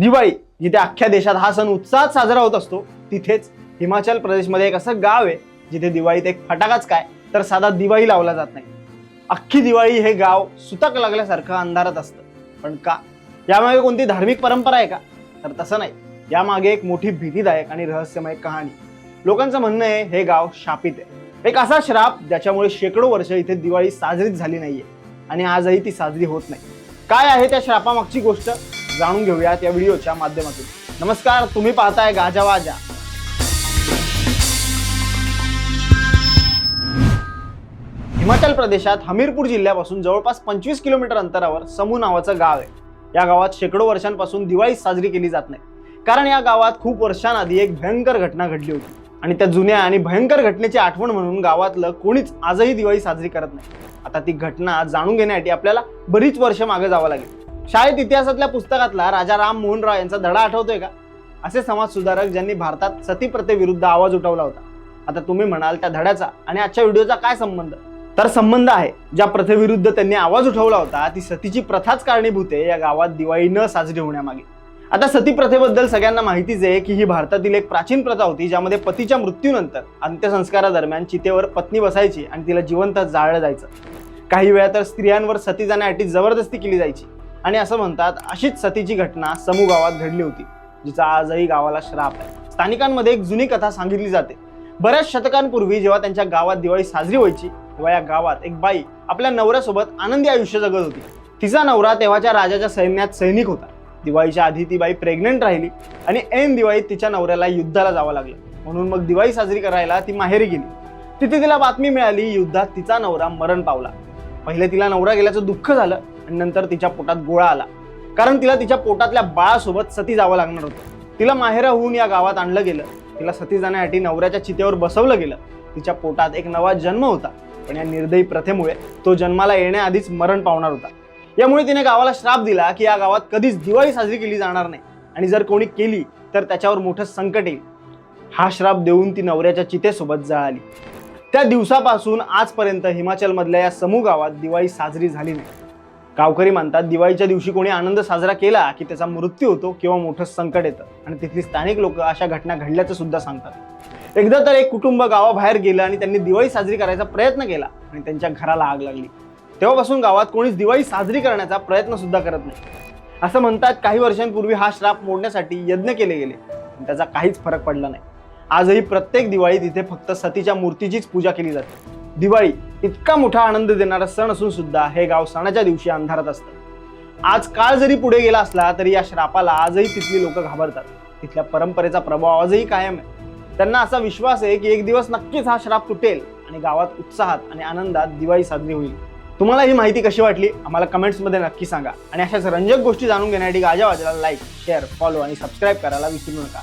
दिवाळी जिथे अख्ख्या देशात हा सण उत्साहात साजरा होत असतो तिथेच हिमाचल प्रदेशमध्ये एक असं गाव आहे जिथे दिवाळीत एक फटाकाच काय तर साधा दिवाळी लावला जात नाही. अख्खी दिवाळी हे गाव सुतक लागल्यासारखं अंधारात असतं. पण का? यामागे कोणती धार्मिक परंपरा आहे का? तर तसं नाही. यामागे एक मोठी भीतीदायक आणि रहस्यमय कहाणी. लोकांचं म्हणणं आहे हे गाव शापित आहे. एक असा श्राप ज्याच्यामुळे शेकडो वर्ष इथे दिवाळी साजरीच झाली नाहीये आणि आजही ती साजरी होत नाही. काय आहे त्या श्रापामागची गोष्ट? जाणून घेऊयात या व्हिडिओच्या माध्यमातून. नमस्कार तुम्ही पाहताय गाजावाजा हिमाचल प्रदेशात हमीरपूर जिल्ह्यापासून जवळपास पंचवीस किलोमीटर अंतरावर समू नावाचं गाव आहे. या गावात शेकडो वर्षांपासून दिवाळी साजरी केली जात नाही. कारण या गावात खूप वर्षांआधी एक भयंकर घटना घडली होती. आणि त्या जुन्या आणि भयंकर घटनेची आठवण म्हणून गावातलं कोणीच आजही दिवाळी साजरी करत नाही. आता ती घटना जाणून घेण्यासाठी आपल्याला बरीच वर्ष मागे जावं लागेल. शाळेत इतिहासातल्या पुस्तकातला राजा राम मोहन राव यांचा धडा आठवतोय का? असे समाजसुधारक ज्यांनी भारतात सती प्रथेविरुद्ध आवाज उठवला होता. आता तुम्ही म्हणाल त्या धड्याचा आणि आजच्या व्हिडिओचा काय संबंध? तर संबंध आहे ज्या प्रथेविरुद्ध त्यांनी आवाज उठवला होता ती सतीची प्रथाच कारणीभूत आहे या गावात दिवाळी न साजरी होण्यामागे. आता सती प्रथेबद्दल सगळ्यांना माहितीच आहे की ही भारतातील एक प्राचीन प्रथा होती ज्यामध्ये पतीच्या मृत्यूनंतर अंत्यसंस्कारादरम्यान चितेवर पत्नी बसायची आणि तिला जिवंत जाळलं जायचं. काही वेळा तर स्त्रियांवर सती जाण्यासाठी जबरदस्ती केली जायची. आणि असं म्हणतात अशीच सतीची घटना समू गावात घडली होती जिचा आजही गावाला श्राप आहे. स्थानिकांमध्ये एक जुनी कथा सांगितली जाते. बऱ्याच शतकांपूर्वी जेव्हा त्यांच्या गावात दिवाळी साजरी व्हायची तेव्हा या गावात एक बाई आपल्या नवऱ्यासोबत आनंदी आयुष्य जगत होती. तिचा नवरा तेव्हाच्या राजाच्या सैन्यात सैनिक होता. दिवाळीच्या आधी ती बाई प्रेग्नंट राहिली आणि ऐन दिवाळीत तिच्या नवऱ्याला युद्धाला जावं लागलं. म्हणून मग दिवाळी साजरी करायला ती माहेरी गेली. तिथे तिला बातमी मिळाली युद्धात तिचा नवरा मरण पावला. पहिले तिला नवरा गेल्याचं दुःख झालं आणि नंतर तिच्या पोटात गोळा आला. कारण तिला तिच्या पोटातल्या बाळासोबत सती जावं लागणार होतं. तिला माहेराहून या गावात आणलं गेलं. तिला सती जाण्यासाठी नवऱ्याच्या चितेवर बसवलं गेलं. तिच्या पोटात एक नवा जन्म होता. पण या निर्दयी प्रथेमुळे तो जन्माला येण्याआधीच मरण पावणार होता. यामुळे तिने गावाला श्राप दिला की या गावात कधीच दिवाळी साजरी केली जाणार नाही. आणि जर कोणी केली तर त्याच्यावर मोठं संकट येईल. हा श्राप देऊन ती नवऱ्याच्या चितेसोबत जळाली. त्या दिवसापासून आजपर्यंत हिमाचलमधल्या या समूह गावात दिवाळी साजरी झाली नाही. गावकरी मानतात दिवाळीच्या दिवशी कोणी आनंद साजरा केला की त्याचा मृत्यू होतो किंवा मोठं संकट येतं. आणि तिथली स्थानिक लोक अशा घटना घडल्याचं सुद्धा सांगतात. एकदा तर एक कुटुंब गावाबाहेर गेलं आणि त्यांनी दिवाळी साजरी करायचा प्रयत्न केला आणि त्यांच्या घराला आग लागली. तेव्हापासून गावात कोणीच दिवाळी साजरी करण्याचा प्रयत्न सुद्धा करत नाही. असं म्हणतात काही वर्षांपूर्वी हा श्राप मोडण्यासाठी यज्ञ केले गेले. त्याचा काहीच फरक पडला नाही. आजही प्रत्येक दिवाळी तिथे फक्त सतीच्या मूर्तीचीच पूजा केली जाते. दिवाळी इतका मोठा आनंद देणारा सण असून सुद्धा हे गाव सणाच्या दिवशी अंधारात असतं. आज काळ जरी पुढे गेला असला तरी या श्रापाला आजही तिथली लोक घाबरतात. तिथल्या परंपरेचा प्रभाव आजही कायम आहे. त्यांना असा विश्वास आहे की एक दिवस नक्कीच हा श्राप तुटेल आणि गावात उत्साहात आणि आनंदात दिवाळी साजरी होईल. तुम्हाला ही माहिती कशी वाटली? आम्हाला कमेंट्समध्ये नक्की सांगा. आणि अशाच रंजक गोष्टी जाणून घेण्यासाठी गाजावाजाला लाईक शेअर फॉलो आणि सबस्क्राईब करायला विसरू नका.